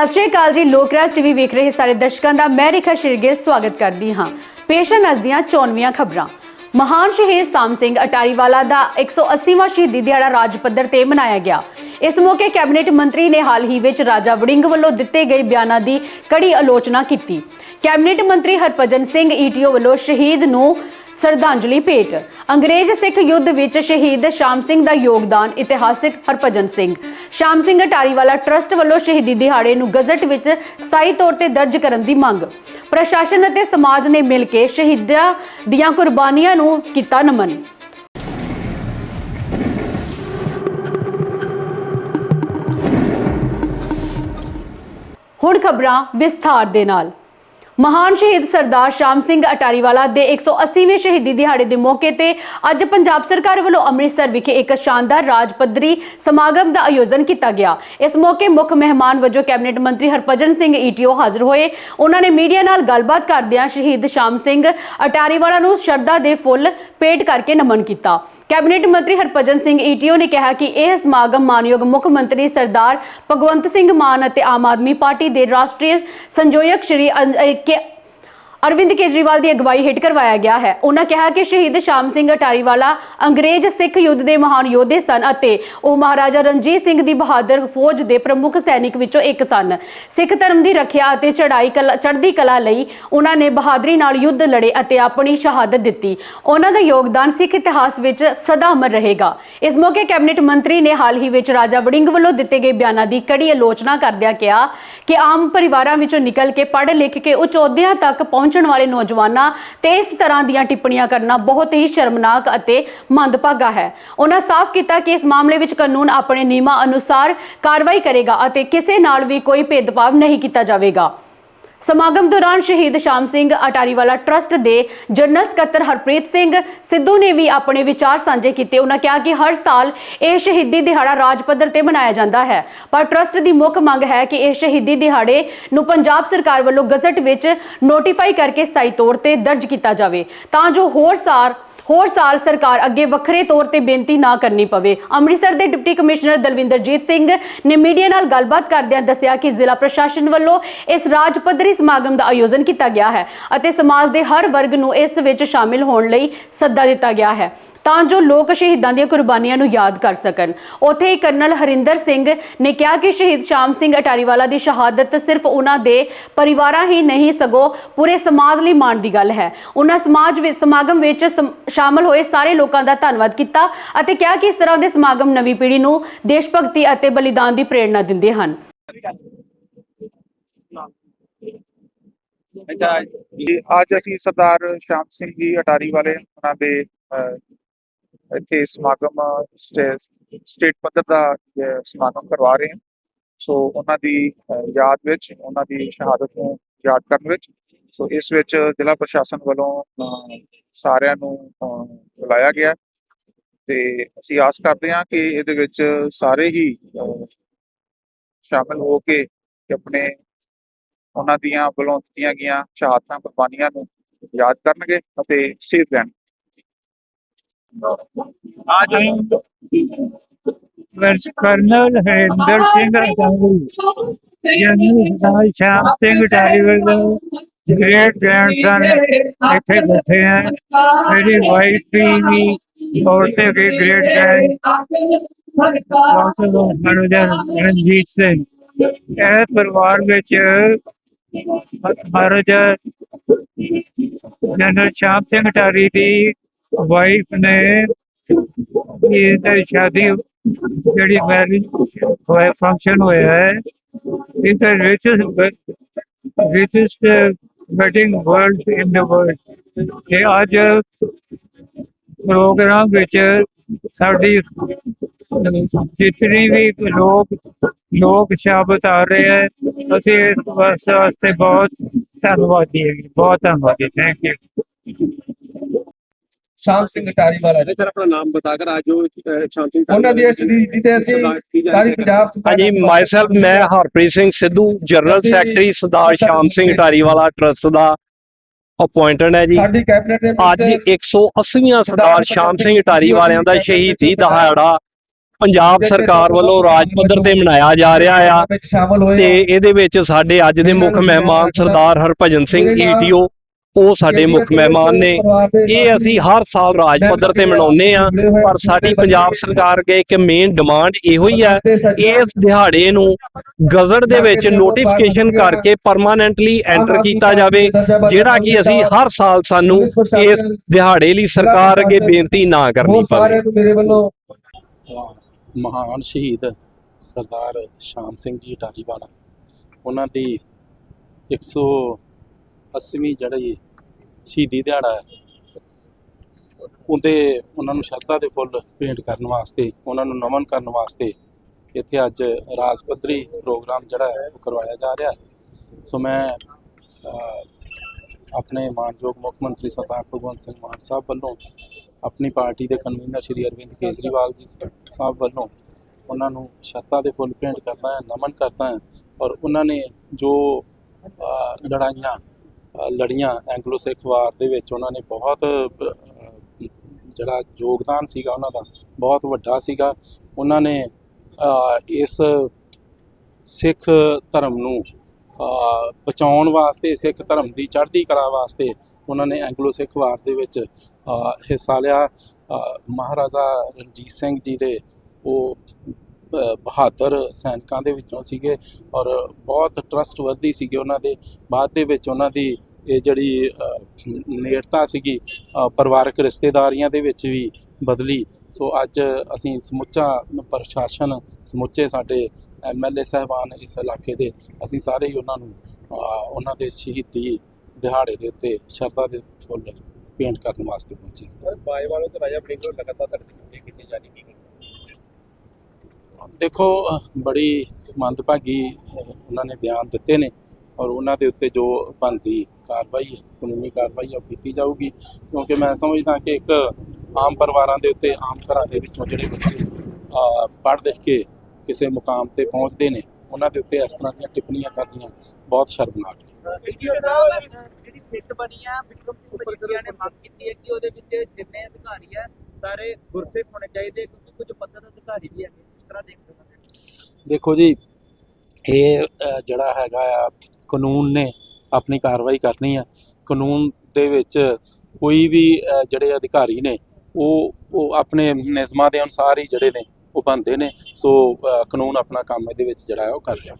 ਸਤਿ ਸ਼੍ਰੀ ਅਕਾਲ ਜੀ। ਲੋਕਰਾਜ ਟੀਵੀ ਵੇਖ ਰਹੇ ਸਾਰੇ ਦਰਸ਼ਕਾਂ ਦਾ ਮੈਂ ਰੇਖਾ ਸ਼ਿਰਗਿਲ ਸਵਾਗਤ ਕਰਦੀ ਹਾਂ। ਪੇਸ਼ ਹੈ ਨਜ਼ਦੀਆਂ 94ਵੀਆਂ ਖਬਰਾਂ। ਮਹਾਨ ਸ਼ਹੀਦ ਸਾਮ ਸਿੰਘ ਅਟਾਰੀਵਾਲਾ ਦਾ 180ਵਾਂ ਸ਼ਹੀਦੀ ਦਿਹਾੜਾ ਰਾਜ ਪੱਧਰ ਤੇ ਮਨਾਇਆ ਗਿਆ। ਇਸ ਮੌਕੇ ਕੈਬਨਿਟ ਮੰਤਰੀ ਨੇ ਹਾਲ ਹੀ ਵਿੱਚ ਰਾਜਾ ਵੜਿੰਗ ਵੱਲੋਂ ਦਿੱਤੇ ਗਏ ਬਿਆਨਾਂ ਦੀ ਕੜੀ ਆਲੋਚਨਾ ਕੀਤੀ। ਕੈਬਨਿਟ ਮੰਤਰੀ ਹਰਭਜਨ ਸਿੰਘ ਈਟੀਓ ਵੱਲੋਂ ਸ਼ਹੀਦ ਨੂੰ ਸ਼ਰਧਾਂਜਲੀ ਭੇਟ। ਅੰਗਰੇਜ਼ ਸਿੱਖ ਯੁੱਧ ਵਿੱਚ ਸ਼ਹੀਦ ਸ਼ਾਮ ਸਿੰਘ ਦਾ ਯੋਗਦਾਨ, ਇਤਿਹਾਸਿਕ ਹਰਭਜਨ ਸਿੰਘ। ਸ਼ਾਮ ਸਿੰਘ ਅਟਾਰੀਵਾਲਾ ਟਰਸਟ ਵੱਲੋਂ ਸ਼ਹੀਦੀ ਦਿਹਾੜੇ ਨੂੰ ਗਜ਼ਟ ਵਿੱਚ ਸਥਾਈ ਤੌਰ ਤੇ ਦਰਜ ਕਰਨ ਦੀ ਮੰਗ। ਪ੍ਰਸ਼ਾਸਨ ਅਤੇ ਸਮਾਜ ਨੇ ਮਿਲ ਕੇ ਸ਼ਹੀਦਾਂ ਦੀਆਂ ਕੁਰਬਾਨੀਆਂ ਨੂੰ ਕੀਤਾ ਨਮਨ। ਹੁਣ ਖਬਰਾਂ ਵਿਸਥਾਰ ਦੇ ਨਾਲ। ਮਹਾਨ ਸ਼ਹੀਦ ਸਰਦਾਰ ਸ਼ਾਮ ਸਿੰਘ ਅਟਾਰੀਵਾਲਾ ਦੇ 180ਵੇਂ ਸ਼ਹੀਦੀ ਦਿਹਾੜੇ ਦੇ ਮੌਕੇ ਤੇ ਅੱਜ ਪੰਜਾਬ ਸਰਕਾਰ ਵੱਲੋਂ ਅੰਮ੍ਰਿਤਸਰ ਵਿਖੇ ਇੱਕ ਸ਼ਾਨਦਾਰ ਰਾਜ ਪੱਧਰੀ ਸਮਾਗਮ ਦਾ ਆਯੋਜਨ ਕੀਤਾ ਗਿਆ। ਇਸ ਮੌਕੇ ਮੁੱਖ ਮਹਿਮਾਨ ਵਜੋਂ ਕੈਬਨਿਟ ਮੰਤਰੀ ਹਰਭਜਨ ਸਿੰਘ ਈਟੀਓ ਹਾਜ਼ਰ ਹੋਏ। ਉਹਨਾਂ ਨੇ ਮੀਡੀਆ ਨਾਲ ਗੱਲਬਾਤ ਕਰਦਿਆਂ ਸ਼ਹੀਦ ਸ਼ਾਮ ਸਿੰਘ ਅਟਾਰੀਵਾਲਾ ਨੂੰ ਸ਼ਰਧਾ ਦੇ ਫੁੱਲ ਭੇਟ ਕਰਕੇ ਨਮਨ ਕੀਤਾ। ਕੈਬਨਿਟ ਮੰਤਰੀ ਹਰਭਜਨ ਸਿੰਘ ਈਟੀਓ ਨੇ ਕਿਹਾ ਕਿ ਇਹ ਸਮਾਗਮ ਮਾਨਯੋਗ ਮੁੱਖ ਮੰਤਰੀ ਸਰਦਾਰ ਭਗਵੰਤ ਸਿੰਘ ਮਾਨ ਅਤੇ ਆਮ ਆਦਮੀ ਪਾਰਟੀ ਦੇ ਰਾਸ਼ਟਰੀ ਸੰਯੋਜਕ ਸ਼੍ਰੀ ਅਰਵਿੰਦ ਕੇਜਰੀਵਾਲ ਦੀ ਅਗਵਾਈ ਹੇਠ ਕਰਵਾਇਆ ਗਿਆ ਹੈ। ਉਹਨਾਂ ਕਿਹਾ ਕਿ ਸ਼ਹੀਦ ਸ਼ਾਮ ਸਿੰਘ ਅਟਾਰੀਵਾਲਾ ਅੰਗਰੇਜ਼ ਸਿੱਖ ਯੁੱਧ ਦੇ ਮਹਾਨ ਯੋਧੇ ਸਨ ਅਤੇ ਉਹ ਮਹਾਰਾਜਾ ਰਣਜੀਤ ਸਿੰਘ ਦੀ ਬਹਾਦਰ ਫੌਜ ਦੇ ਪ੍ਰਮੁੱਖ ਸੈਨਿਕ ਵਿੱਚੋਂ ਇੱਕ ਸਨ। ਸਿੱਖ ਧਰਮ ਦੀ ਰੱਖਿਆ ਅਤੇ ਚੜ੍ਹਾਈ ਚੜ੍ਹਦੀ ਕਲਾ ਲਈ ਉਹਨਾਂ ਨੇ ਬਹਾਦਰੀ ਨਾਲ ਯੁੱਧ ਲੜੇ ਅਤੇ ਆਪਣੀ ਸ਼ਹਾਦਤ ਦਿੱਤੀ। ਉਹਨਾਂ ਦਾ ਯੋਗਦਾਨ ਸਿੱਖ ਇਤਿਹਾਸ ਵਿੱਚ ਸਦਾ ਅਮਰ ਰਹੇਗਾ। ਇਸ ਮੌਕੇ ਕੈਬਨਿਟ ਮੰਤਰੀ ਨੇ ਹਾਲ ਹੀ ਵਿੱਚ ਰਾਜਾ ਵੜਿੰਗ ਵੱਲੋਂ ਦਿੱਤੇ ਗਏ ਬਿਆਨਾਂ ਦੀ ਕੜੀ ਆਲੋਚਨਾ ਕਰਦਿਆਂ ਕਿਹਾ ਕਿ ਆਮ ਪਰਿਵਾਰਾਂ ਵਿੱਚੋਂ ਨਿਕਲ ਕੇ ਪੜ੍ਹ ਲਿਖ ਕੇ ਉੱਚ ਅਹੁਦਿਆਂ ਤੱਕ ਪਹੁੰਚਣ ਵਾਲੇ ਨੌਜਵਾਨਾਂ ਤੇ ਇਸ ਤਰ੍ਹਾਂ ਦੀਆਂ ਟਿੱਪਣੀਆਂ ਕਰਨਾ ਬਹੁਤ ਹੀ ਸ਼ਰਮਨਾਕ ਅਤੇ ਮੰਦਭਾਗਾ ਹੈ। ਉਹਨਾਂ ਸਾਫ਼ ਕੀਤਾ ਕਿ ਇਸ ਮਾਮਲੇ ਵਿੱਚ ਕਾਨੂੰਨ ਆਪਣੇ ਨਿਯਮਾਂ ਅਨੁਸਾਰ ਕਾਰਵਾਈ ਕਰੇਗਾ ਅਤੇ ਕਿਸੇ ਨਾਲ ਵੀ ਕੋਈ ਭੇਦਭਾਵ ਨਹੀਂ ਕੀਤਾ ਜਾਵੇਗਾ। ਸਮਾਗਮ ਦੌਰਾਨ ਸ਼ਹੀਦ ਸ਼ਾਮ ਸਿੰਘ ਅਟਾਰੀਵਾਲਾ ਟਰਸਟ ਦੇ ਜਨਰਲ ਸਕੱਤਰ ਹਰਪ੍ਰੀਤ ਸਿੰਘ ਸਿੱਧੂ ਨੇ ਵੀ ਆਪਣੇ ਵਿਚਾਰ ਸਾਂਝੇ ਕੀਤੇ। ਉਹਨਾਂ ਕਿਹਾ ਕਿ ਹਰ ਸਾਲ ਇਹ ਸ਼ਹੀਦੀ ਦਿਹਾੜਾ ਰਾਜ ਪੱਧਰ ਤੇ ਮਨਾਇਆ ਜਾਂਦਾ ਹੈ। ਪਰ ਟਰਸਟ ਦੀ ਮੁੱਖ ਮੰਗ ਹੈ ਕਿ ਇਹ ਸ਼ਹੀਦੀ ਦਿਹਾੜੇ ਨੂੰ ਪੰਜਾਬ ਸਰਕਾਰ ਵੱਲੋਂ ਗਜ਼ਟ ਵਿੱਚ ਨੋਟੀਫਾਈ ਕਰਕੇ ਸਥਾਈ ਤੌਰ ਤੇ ਦਰਜ ਕੀਤਾ ਜਾਵੇ। ਤਾਂ ਜੋ ਹੋਰ ਸਾਲ ਹੋਰ ਸਾਲ ਸਰਕਾਰ ਅੱਗੇ ਵੱਖਰੇ ਤੌਰ ਤੇ ਬੇਨਤੀ ਨਾ ਕਰਨੀ ਪਵੇ। ਅੰਮ੍ਰਿਤਸਰ ਦੇ ਡਿਪਟੀ ਕਮਿਸ਼ਨਰ ਦਲਵਿੰਦਰਜੀਤ ਸਿੰਘ ਨੇ ਮੀਡੀਆ ਨਾਲ ਗੱਲਬਾਤ ਕਰਦਿਆਂ ਦੱਸਿਆ ਕਿ ਜ਼ਿਲ੍ਹਾ ਪ੍ਰਸ਼ਾਸਨ ਵੱਲੋਂ ਇਸ ਰਾਜ ਪੱਧਰੀ ਸਮਾਗਮ ਦਾ ਆਯੋਜਨ ਕੀਤਾ ਗਿਆ ਹੈ ਅਤੇ ਸਮਾਜ ਦੇ ਹਰ ਵਰਗ ਨੂੰ ਇਸ ਵਿੱਚ ਸ਼ਾਮਿਲ ਹੋਣ ਲਈ ਸੱਦਾ ਦਿੱਤਾ ਗਿਆ ਹੈ। ਤਾਂ ਜੋ ਲੋਕ ਸ਼ਹੀਦਾਂ ਦੀਆਂ ਕੁਰਬਾਨੀਆਂ ਨੂੰ ਯਾਦ ਕਰ ਸਕਣ। ਉੱਥੇ ਹੀ ਕਰਨਲ ਹਰਿੰਦਰ ਸਿੰਘ ਨੇ ਕਿਹਾ ਕਿ ਸ਼ਹੀਦ ਸ਼ਾਮ ਸਿੰਘ ਅਟਾਰੀਵਾਲਾ ਦੀ ਸ਼ਹਾਦਤ ਸਿਰਫ ਉਹਨਾਂ ਦੇ ਪਰਿਵਾਰਾਂ ਹੀ ਨਹੀਂ, ਸਗੋਂ ਪੂਰੇ ਸਮਾਜ ਲਈ ਮਾਣ ਦੀ ਗੱਲ ਹੈ। ਉਹਨਾਂ ਸਮਾਜ ਵਿੱਚ ਸਮਾਗਮ ਵਿੱਚ ਸ਼ਾਮਲ ਹੋਏ ਸਾਰੇ ਲੋਕਾਂ ਦਾ ਧੰਨਵਾਦ ਕੀਤਾ ਅਤੇ ਕਿਹਾ ਕਿ ਇਸ ਤਰ੍ਹਾਂ ਦੇ ਸਮਾਗਮ ਨਵੀਂ ਪੀੜ੍ਹੀ ਨੂੰ ਦੇਸ਼ ਭਗਤੀ ਅਤੇ ਬਲੀਦਾਨ ਦੀ ਪ੍ਰੇਰਣਾ ਦਿੰਦੇ ਹਨ। ਅੱਜ ਅਸੀਂ ਸਰਦਾਰ ਸ਼ਾਮ ਸਿੰਘ ਜੀ ਅਟਾਰੀ ਵਾਲੇ ਉਹਨਾਂ ਦੇ ਇੱਥੇ ਸਮਾਗਮ ਸਟੇ- ਸਟੇਟ ਪੱਧਰ ਦਾ ਸਮਾਗਮ ਕਰਵਾ ਰਹੇ ਹਾਂ। ਸੋ ਉਹਨਾਂ ਦੀ ਯਾਦ ਵਿੱਚ ਉਹਨਾਂ ਦੀ ਸ਼ਹਾਦਤ ਨੂੰ ਯਾਦ ਕਰਨ ਵਿੱਚ ਸੋ ਇਸ ਵਿੱਚ ਜ਼ਿਲ੍ਹਾ ਪ੍ਰਸ਼ਾਸਨ ਵੱਲੋਂ ਅਹ, ਸਾਰਿਆਂ ਨੂੰ ਬੁਲਾਇਆ ਗਿਆ। ਤੇ ਅਸੀਂ ਆਸ ਕਰਦੇ ਹਾਂ ਕਿ ਇਹਦੇ ਵਿੱਚ ਸਾਰੇ ਹੀ ਅਹ, ਸ਼ਾਮਲ ਹੋ ਕੇ ਆਪਣੇ ਉਹਨਾਂ ਦੀਆਂ ਵੱਲੋਂ ਦਿੱਤੀਆਂ ਗਈਆਂ ਸ਼ਹਾਦਤਾਂ ਕੁਰਬਾਨੀਆਂ ਨੂੰ ਯਾਦ ਕਰਨਗੇ ਅਤੇ ਸੇਧ ਲੈਣ आज वर्ष colonel Harinder Singh Attari general Sardar Shyam Singh Attariwal great grandson ਇੱਥੇ ਬੈਠੇ हैं मेरी वाइफ भी भी और से के ग्रेट ग्रैंड ਮਨੋਜਰ ਰਣਜੀਤ ਸਿੰਘ ਇਹ ਪਰਿਵਾਰ ਵਿੱਚ ਮਹਾਰਾਜਾ ਜਨਰਲ ਸ਼ਾਮ ਸਿੰਘ ਅਟਾਰੀ ਦੀ ਵਾਈਫ ਨੇ ਇਹ ਤਾਂ ਸ਼ਾਦੀ ਜਿਹੜੀ ਮੈਰਿਜ ਹੋਇਆ ਫੰਕਸ਼ਨ ਹੋਇਆ ਹੈ ਇਹ ਤਾਂ richest richest wedding world in the world ਤੇ ਅੱਜ ਪ੍ਰੋਗਰਾਮ ਵਿੱਚ ਸਾਡੀ ਜਿਤਨੀ ਵੀ ਲੋਕ ਲੋਕ ਸ਼ਬਦ ਆ ਰਹੇ ਹੈ ਅਸੀਂ ਇਸ ਵਾਸਤੇ ਵਾਸਤੇ ਬਹੁਤ ਧੰਨਵਾਦੀ ਹਾਂ ਬਹੁਤ ਧੰਨਵਾਦੀ ਥੈਂਕ ਯੂ ਸ਼ਾਮ ਸਿੰਘ ਟਾਰੀ ਵਾਲਾ ਜੀ। ਸਰ ਆਪਣਾ ਨਾਮ ਬਤਾ ਕੇ ਆਜੋ ਸ਼ਾਮ ਸਿੰਘ ਉਹਨਾਂ ਦੀ ਤੇ ਅਸੀਂ ਸਾਰੀ ਪੰਜਾਬ ਹਾਂਜੀ ਮਾਈਸੈਲਫ ਮੈਂ ਹਰਪ੍ਰੀਤ ਸਿੰਘ ਸਿੱਧੂ ਜਨਰਲ ਸੈਕਟਰੀ ਸਰਦਾਰ ਸ਼ਾਮ ਸਿੰਘ ਟਾਰੀ ਵਾਲਾ ਟਰਸਟ ਦਾ ਅਪਾਇੰਟਡ ਹੈ ਜੀ। ਸਾਡੀ ਕੈਬਨਿਟ ਦੇ ਅੱਜ 180ਵਾਂ ਸਰਦਾਰ ਸ਼ਾਮ ਸਿੰਘ ਟਾਰੀ ਵਾਲਿਆਂ ਦਾ ਸ਼ਹੀਦੀ ਦਿਹਾੜਾ। ਪੰਜਾਬ ਸਰਕਾਰ ਵੱਲੋਂ ਰਾਜ ਪੱਧਰ ਤੇ ਮਨਾਇਆ ਜਾ ਰਿਹਾ ਆ। ਤੇ ਇਹਦੇ ਵਿੱਚ ਸਾਡੇ ਅੱਜ ਦੇ ਮੁੱਖ ਮਹਿਮਾਨ ਸਰਦਾਰ ਹਰਭਜਨ ਸਿੰਘ ਈਟੀਓ ਉਹ ਸਾਡੇ ਮੁੱਖ ਮਹਿਮਾਨ ਨੇ। ਇਹ ਅਸੀਂ ਹਰ ਸਾਲ ਰਾਜ ਪੱਧਰ ਤੇ ਮਨਾਉਂਦੇ ਆ ਪਰ ਸਾਡੀ ਪੰਜਾਬ ਸਰਕਾਰ ਅੱਗੇ ਇੱਕ ਮੇਨ ਡਿਮਾਂਡ ਇਹੋ ਹੀ ਹੈ ਇਸ ਦਿਹਾੜੇ ਨੂੰ ਗਜ਼ਟ ਦੇ ਵਿੱਚ ਨੋਟੀਫਿਕੇਸ਼ਨ ਕਰਕੇ ਪਰਮਾਨੈਂਟਲੀ ਐਂਟਰ ਕੀਤਾ ਜਾਵੇ ਜਿਹੜਾ ਕਿ ਅਸੀਂ ਹਰ ਸਾਲ ਸਾਨੂੰ ਇਸ ਦਿਹਾੜੇ ਲਈ ਸਰਕਾਰ ਅੱਗੇ ਬੇਨਤੀ ਨਾ ਕਰਨੀ ਪਵੇ। ਮਹਾਨ ਸ਼ਹੀਦ ਸਰਦਾਰ ਸ਼ਾਮ ਸਿੰਘ ਜੀ ਢਾਲੀਵਾਲਾ। ਉਹਨਾਂ ਦੀ 180ਵੀਂ ਜਿਹੜੀ ਸ਼ਹੀਦੀ ਦਿਹਾੜਾ ਹੈ, ਉਹਦੇ ਉਹਨਾਂ ਨੂੰ ਸ਼ਰਧਾ ਦੇ ਫੁੱਲ ਭੇਂਟ ਕਰਨ ਵਾਸਤੇ, ਉਹਨਾਂ ਨੂੰ ਨਮਨ ਕਰਨ ਵਾਸਤੇ ਇੱਥੇ ਅੱਜ ਰਾਜ ਪੱਧਰੀ ਪ੍ਰੋਗਰਾਮ ਜਿਹੜਾ ਹੈ, ਉਹ ਕਰਵਾਇਆ ਜਾ ਰਿਹਾ ਹੈ। ਸੋ ਮੈਂ ਆਪਣੇ ਮਾਨਯੋਗ ਮੁੱਖ ਮੰਤਰੀ ਸਰਦਾਰ ਭਗਵੰਤ ਸਿੰਘ ਮਾਨ ਸਾਹਿਬ ਵੱਲੋਂ, ਆਪਣੀ ਪਾਰਟੀ ਦੇ ਕਨਵੀਨਰ ਸ਼੍ਰੀ ਅਰਵਿੰਦ ਕੇਜਰੀਵਾਲ ਜੀ ਸਾਹਿਬ ਵੱਲੋਂ ਉਹਨਾਂ ਨੂੰ ਸ਼ਰਧਾ ਦੇ ਫੁੱਲ ਭੇਂਟ ਕਰਦਾ ਹੈ, ਨਮਨ ਕਰਦਾ ਹੈ ਔਰ ਉਹਨਾਂ ਨੇ ਜੋ ਲੜਾਈਆਂ ਲੜੀਆਂ ਐਂਗਲੋ ਸਿੱਖ ਵਾਰ ਦੇ ਵਿੱਚ ਉਹਨਾਂ ਨੇ ਬਹੁਤ ਜਿਹੜਾ ਯੋਗਦਾਨ ਸੀਗਾ ਉਹਨਾਂ ਦਾ, ਬਹੁਤ ਵੱਡਾ ਸੀਗਾ। ਉਹਨਾਂ ਨੇ ਇਸ ਸਿੱਖ ਧਰਮ ਨੂੰ ਬਚਾਉਣ ਵਾਸਤੇ, ਸਿੱਖ ਧਰਮ ਦੀ ਚੜ੍ਹਦੀ ਕਲਾ ਵਾਸਤੇ ਉਹਨਾਂ ਨੇ ਐਂਗਲੋ ਸਿੱਖ ਵਾਰ ਦੇ ਵਿੱਚ ਹਿੱਸਾ ਲਿਆ। ਮਹਾਰਾਜਾ ਰਣਜੀਤ ਸਿੰਘ ਜੀ ਦੇ ਉਹ ਬਹਾਦਰ ਸੈਨਿਕਾਂ ਦੇ ਵਿੱਚੋਂ ਸੀਗੇ ਔਰ ਬਹੁਤ ਟਰਸਟਵਰਦੀ ਸੀਗੇ ਉਹਨਾਂ ਦੇ। ਬਾਅਦ ਦੇ ਵਿੱਚ ਉਹਨਾਂ ਦੀ ਇਹ ਜਿਹੜੀ ਨੇੜਤਾ ਸੀਗੀ ਪਰਿਵਾਰਕ ਰਿਸ਼ਤੇਦਾਰੀਆਂ ਦੇ ਵਿੱਚ ਵੀ ਬਦਲੀ। ਸੋ ਅੱਜ ਅਸੀਂ ਸਮੁੱਚਾ ਪ੍ਰਸ਼ਾਸਨ, ਸਮੁੱਚੇ ਸਾਡੇ ਐਮਐਲਏ ਸਾਹਿਬਾਨ ਇਸ ਇਲਾਕੇ ਦੇ, ਅਸੀਂ ਸਾਰੇ ਹੀ ਉਹਨਾਂ ਨੂੰ ਉਹਨਾਂ ਦੇ ਸ਼ਹੀਦੀ ਦਿਹਾੜੇ ਦੇ ਉੱਤੇ ਸ਼ਰਧਾ ਦੇ ਫੁੱਲ ਪੇਂਟ ਕਰਨ ਵਾਸਤੇ ਪਹੁੰਚੇ। ਸਰ ਬਾਏ ਵਾਲੋ ਤੇ ਰਾਜਾ ਬੜਿੰਗ ਲਗਾਤਾਰ ਤੱਕ ਕੀਤੀ ਜਾਣੀ ਕੀ ਦੇਖੋ ਬੜੀ ਮੰਦਭਾਗੀ ਉਹਨਾਂ ਨੇ ਬਿਆਨ ਦਿੱਤੇ ਨੇ ਔਰ ਉਹਨਾਂ ਦੇ ਉੱਤੇ ਜੋ ਬਣਦੀ ਕਾਰਵਾਈ ਹੈ ਕਾਨੂੰਨੀ ਕਾਰਵਾਈ ਹੈ ਉਹ ਕੀਤੀ ਜਾਊਗੀ। ਕਿਉਂਕਿ ਮੈਂ ਸਮਝਦਾ ਕਿ ਇੱਕ ਆਮ ਪਰਿਵਾਰਾਂ ਦੇ ਉੱਤੇ ਆਮ ਘਰਾਂ ਦੇ ਵਿੱਚੋਂ ਜਿਹੜੇ ਬੱਚੇ ਪੜ੍ਹ ਲਿਖ ਕੇ ਕਿਸੇ ਮੁਕਾਮ ਤੇ ਪਹੁੰਚਦੇ ਨੇ ਉਹਨਾਂ ਦੇ ਉੱਤੇ ਇਸ ਤਰ੍ਹਾਂ ਦੀਆਂ ਟਿੱਪਣੀਆਂ ਕਰਨੀਆਂ ਬਹੁਤ ਸ਼ਰਮਨਾਕ ਨੇ। ਜਿਹੜੀ ਫਿੱਟ ਬਣੀ ਆ ਵਿਕਰਮ ਸਿੰਘ ਮਜੀਠੀਆ ਨੇ ਮੰਗ ਕੀਤੀ ਹੈ ਕਿ ਉਹਦੇ ਵਿੱਚ ਜਿੰਨੇ ਅਧਿਕਾਰੀ ਆ ਸਾਰੇ ਗੁਰਸਿੱਖ ਹੋਣੇ ਚਾਹੀਦੇ ਕਿਉਂਕਿ ਕੁਝ ਪੱਤਰ ਅਧਿਕਾਰੀ ਵੀ ਹੈਗੇ ਤਰ੍ਹਾਂ ਦੇਖਦੇ ਹੋ? ਦੇਖੋ ਜੀ, ਇਹ ਜਿਹੜਾ ਹੈਗਾ ਆ, ਕਾਨੂੰਨ ਨੇ ਆਪਣੀ ਕਾਰਵਾਈ ਕਰਨੀ ਆ। ਕਾਨੂੰਨ ਦੇ ਵਿੱਚ ਕੋਈ ਵੀ ਜਿਹੜੇ ਅਧਿਕਾਰੀ ਨੇ, ਉਹ ਉਹ ਆਪਣੇ ਨਿਯਮਾਂ ਦੇ ਅਨੁਸਾਰ ਹੀ ਜਿਹੜੇ ਨੇ, ਉਹ ਬਣਦੇ ਨੇ। ਸੋ ਕਾਨੂੰਨ ਆਪਣਾ ਕੰਮ ਇਹਦੇ ਵਿੱਚ ਜਿਹੜਾ ਹੈ, ਉਹ ਕਰ ਰਿਹਾ।